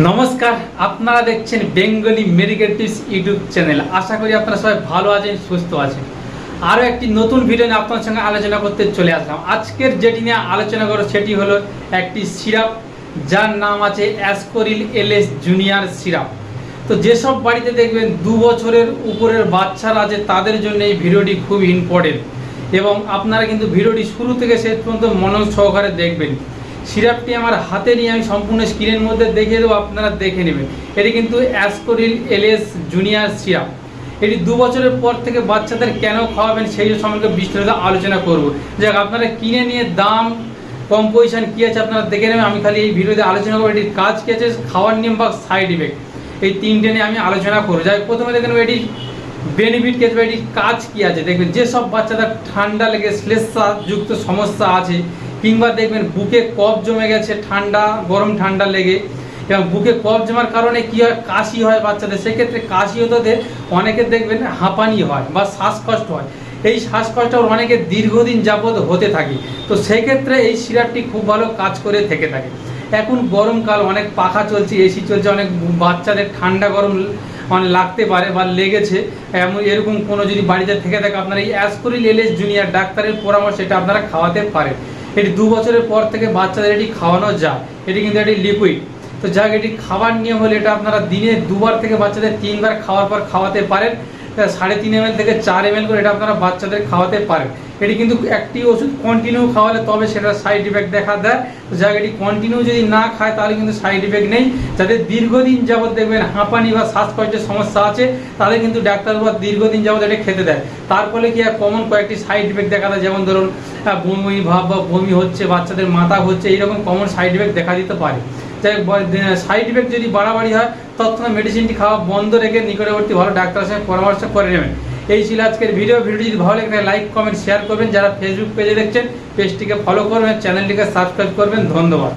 নমস্কার, আপনারা দেখছেন Bengali medical tips YouTube channel. আশা করি আপনারা সবাই ভালো আছেন, সুস্থ আছেন। আরও একটি নতুন ভিডিও নিয়ে আপনার সঙ্গে আলোচনা করতে চলে আসলাম। আজকের যেটি নিয়ে আলোচনা করো সেটি হলো একটি সিরাপ, যার নাম আছে অ্যাসকোরিল এলএস জুনিয়র সিরাপ। তো যেসব বাড়িতে দেখবেন দু বছরের উপরের বাচ্চারা আছে, তাদের জন্য এই ভিডিওটি খুব ইম্পর্টেন্ট এবং আপনারা কিন্তু ভিডিওটি শুরু থেকে শেষ পর্যন্ত মনোযোগ সহকারে দেখবেন। সিরাপটি আমার হাতে নিয়ে আমি সম্পূর্ণ স্ক্রিনের মধ্যে দেখিয়ে দেবো, আপনারা দেখে নেবেন। এটি কিন্তু অ্যাসকোরিল এলএস জুনিয়র সিরাপ এটি দু বছরের পর থেকে বাচ্চাদের কেন খাওয়াবেন সেই সম্পর্কে বিস্তারিত আলোচনা করব। যাক, আপনারা কিনে নিয়ে দাম কম্পোজিশন কী আছে আপনারা দেখে নেবেন। আমি খালি এই ভিডিওতে আলোচনা করব, এটির কাজ কী আছে, খাওয়ার নিয়ম বা সাইড ইফেক্ট এই তিনটে নিয়ে আমি আলোচনা করব। যাই প্রথমে দেখে নেব এটির বেনিফিট ক্ষেত্রে এটির কাজ কী আছে। দেখবেন, যেসব বাচ্চাদের ঠান্ডা লেগে, শ্লেষযুক্ত সমস্যা আছে কিংবা দেখবেন বুকে কফ জমে গেছে, ঠান্ডা, গরম ঠান্ডা লেগে। এবং বুকে কফ জমার কারণে কি হয়? কাশি হয় বাচ্চাদের। সেক্ষেত্রে কাশি হতে অনেকের দেখবেন হাঁপানি হয় বা শ্বাসকষ্ট হয়। এই শ্বাসকষ্ট অনেকে দীর্ঘদিন যাবৎ হতে থাকে। তো সেক্ষেত্রে এই সিরাপটি খুব ভালো কাজ করে থেকে থাকে। এখন গরমকাল, অনেক পাখা চলছে, এসি চলছে, অনেক বাচ্চাদের ঠান্ডা গরম মানে লাগতে পারে বা লেগেছে। এমন এরকম কোনো যদি বাড়িতে থেকে থাকে, আপনারা এই অ্যাসকোরিল এলএস জুনিয়র ডাক্তারের পরামর্শ এটা আপনারা খাওয়াতে পারেন। এটি দু বছরের পর থেকে বাচ্চাদের এটি খাওয়ানো যায়। এটি কিন্তু এটি লিকুইড তো যাক এটি খাবার নিয়ম হলে এটা আপনারা দিনে দুবার থেকে বাচ্চাদের তিনবার খাওয়ার পর খাওয়াতে পারেন। সাড়ে তিন এম থেকে চার এম করে এটা আপনারা বাচ্চাদের খাওয়াতে পারেন। এটি কিন্তু একটি ওষুধ কন্টিনিউ খাওয়ালে তবে সেটা সাইড ইফেক্ট দেখা দেয়। তো যাক এটি কন্টিনিউ যদি না খায় তাহলে কিন্তু সাইড ইফেক্ট নেই। যাদের দীর্ঘদিন যাবৎ দেখবেন হাঁপানি বা শ্বাসকষ্টের সমস্যা আছে, তাদের কিন্তু ডাক্তারবাবু দীর্ঘদিন যাবৎ এটা খেতে দেয়। তার ফলে কি কমন কয়েকটি সাইড ইফেক্ট দেখা দেয়। যেমন ধরুন বমি ভাব বা বমি হচ্ছে, বাচ্চাদের মাথা হচ্ছে, এইরকম কমন সাইড ইফেক্ট দেখা দিতে পারে। যাই সাইড ইফেক্ট যদি বাড়াবাড়ি হয়, তৎক্ষণাৎ মেডিসিনটি খাওয়া বন্ধ রেখে নিকটবর্তী ভালো ডাক্তারের সঙ্গে পরামর্শ করে নেবেন। এই ছিল আজকের ভিডিও ভিডিও যদি ভালো লাগে লাইক কমেন্ট শেয়ার করবেন। যারা ফেসবুক পেজে দেখছেন পেজটিকে ফলো করবেন চ্যানেলটিকে সাবস্ক্রাইব করবেন। ধন্যবাদ।